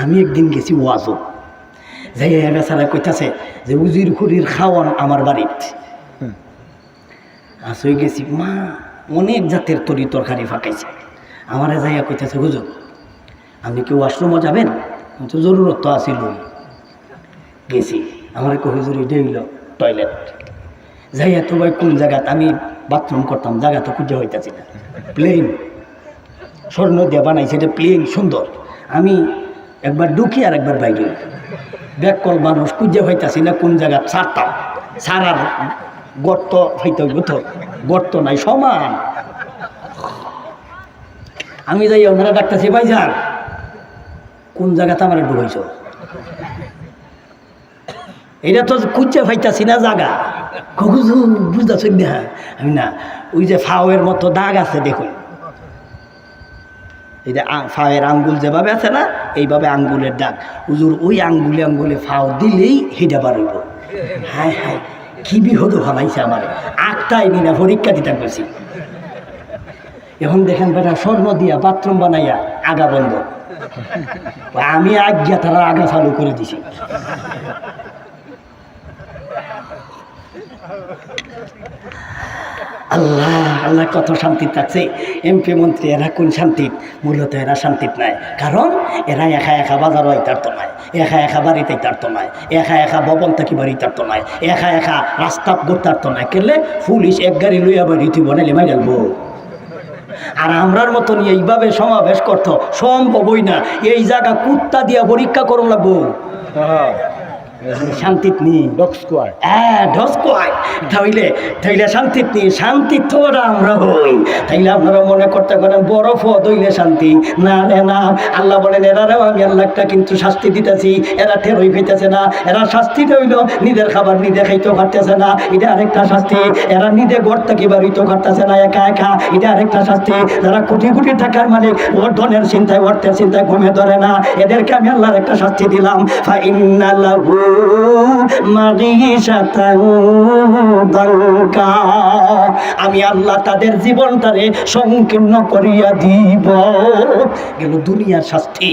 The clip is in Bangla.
আমি একদিন গেছি ওয়াজও যাই বেচারা কইতাছে যে উজির খুরির খাওয়ান আমার বাড়িতে। আসই গেছি মা অনেক জাতের তরি তরকারি ফাঁকাইছে। আমারে যাইয়া কইতাছে হুজুর আপনি কি ওয়াশরুমও যাবেন? তো জরুরত তো আসিল গেছি। আমার কো হুজুর এটা হইল টয়লেট। যাইয়া তো ভাই কোন জায়গাত? আমি বাথরুম করতাম জায়গা তো খুঁজে হইতাছি না। প্লেন স্বর্ণ দিয়ে বানাইছে এটা প্লেন সুন্দর। আমি একবার ঢুকি আর একবার বাইরে। ব্যাককল মানুষ খুঁজে হইতাছি না কোন জায়গা ছাড়তাম। ছাড়ার গর্ত হইতে হইব তো। গর্ত নাই, সমান। আমি যাই ওনারা ডাক্তারছি ভাই যান, কোন জায়গাতে আমার ডুবাইছ এটা তো খুঁজে পাইতাছি না জায়গা। বুঝতেছ আমি, না, ওই যে ফাওয়ের মতো দাগ আছে, দেখুন। এই যে ফাওয়ের আঙ্গুল যেভাবে আছে না, এইভাবে আঙ্গুলের দাগ। হুজুর, ওই আঙ্গুলে আঙ্গুলে ফাও দিলেই হেডা বাড়িব হায় হায়, কি বিহদ ভালাইছে আমার। আটটাই নিনা পরীক্ষা দিতে গেছি এখন দেখেন বেটা, স্বর্ণ দিয়া বাথরুম বানাইয়া আগা বন্ধ। আমি আজ্ঞা তারা আগা চালু করে দিছি। আল্লাহ আল্লাহ কত শান্তি থাকছে এমপি মন্ত্রী, এরা কোন শান্তিত মূলত এরা শান্তিত নাই। কারণ এরা একা একা বাজার হইতার তো নাই। একা একা বাড়িতে তার তো নাই। একা একা ভবন থাকি বাড়ি তার তো নাই। একা একা রাস্তা করতার তো নাই। কেলে? পুলিশ এক গাড়ি লইয়া বাড়ি তুই বনাইলে মাই গেলবো আর আমরার মতন এইভাবে সমাবেশ করত, সম্ভবই না। এই জায়গা কুত্তা দিয়া পরীক্ষা করুন লাগবো। শান্তিত নি ডগ স্কোয়ার হ্যাঁ ঢসকোয়াই তাইলে তাইলে শান্তিত নি শান্তি তোরা আমরা হই। তাইলে আপনারা মনে করতে পারেন বরফ দইলে শান্তি। না রে না। আল্লাহ বলেন এরারেও আমি আল্লাহটা কিন্তু শাস্তি দিতেছি। এরা টেরই খাইতেছে না। এরা শাস্তি হইল নিজের খাবার নিজে খাইতেও পারতেছে না। এটা আরেকটা শাস্তি। এরা নিজে ঘর থেকে বাড়িতেও পারতেছে না একা একা। এটা আরেকটা শাস্তি। যারা কোটি কোটি টাকার মালিক ওর ধনের চিন্তায় অর্থের চিন্তায় ঘুমে ধরে না। এদেরকে আমি আল্লাহর একটা শাস্তি দিলাম। ফা ইন্নাল্লাহু আমি আল্লাহ তাদের জীবনটারে সংকীর্ণ করিয়া দিব। গেল দুনিয়ার শাস্তি।